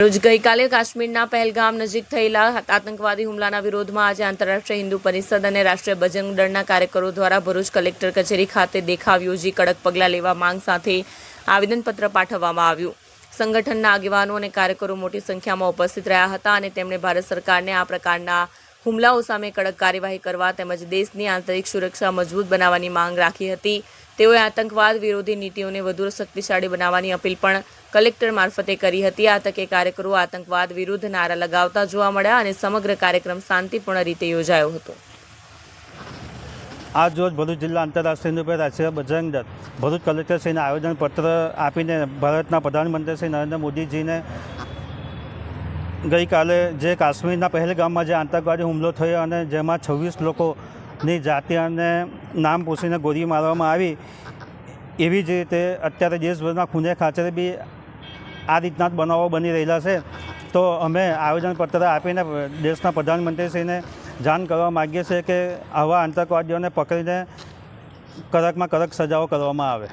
રોજ ગઈકાલે કાશ્મીરના પહેલગામ નજીક થયેલા આતંકવાદી હુમલાના વિરોધમાં આજે આંતરરાષ્ટ્રીય હિન્દુ પરિષદ અને રાષ્ટ્રીય બજરંગ દળના કાર્યકરો દ્વારા ભરૂચ કલેક્ટર કચેરી ખાતે દેખાવ યોજી કડક પગલાં લેવા માંગ સાથે આવેદનપત્ર પાઠવવામાં આવ્યું. સંગઠનના આગેવાનો અને કાર્યકરો મોટી સંખ્યામાં ઉપસ્થિત રહ્યા હતા અને તેમણે ભારત સરકારને આ પ્રકારના હુમલાઓ સામે કડક કાર્યવાહી કરવા તેમજ દેશની આંતરિક સુરક્ષા મજબૂત બનાવવાની માંગ રાખી હતી. તેઓએ આતંકવાદ વિરોધી નીતિઓને વધુ શક્તિશાળી બનાવવાની અપીલ પણ કલેક્ટર મારફતે કરી હતી. આ તકે કાર્યકરો આતંકવાદ વિરુદ્ધ નારા લગાવતા જોવા મળ્યા અને સમગ્ર કાર્યક્રમ શાંતિપૂર્ણ રીતે યોજાયો હતો. આજ રોજ ભરૂચ જિલ્લા આંતરરાષ્ટ્રીય હિન્દુ પરિષદ રાષ્ટ્રીય બજરંગ દળ ભરૂચ કલેક્ટરશ્રીને આવેદનપત્ર આપીને ભારતના પ્રધાનમંત્રી શ્રી નરેન્દ્ર મોદીજીને ગઈકાલે જે કાશ્મીરના પહેલગામમાં જે આતંકવાદી હુમલો થયો અને જેમાં છવ્વીસ લોકોની જાતિ અને નામ પૂછીને ગોળી મારવામાં આવી, એવી જ રીતે અત્યારે દેશભરમાં ખૂને ખાચરે બી આ રીતના જ બનાવો બની રહેલા છે. તો અમે આવેદનપત્ર આપીને દેશના પ્રધાનમંત્રીશ્રીને જાણ કરવા માગીએ છીએ કે આવા આતંકવાદીઓને પકડીને કડકમાં કડક સજાઓ કરવામાં આવે.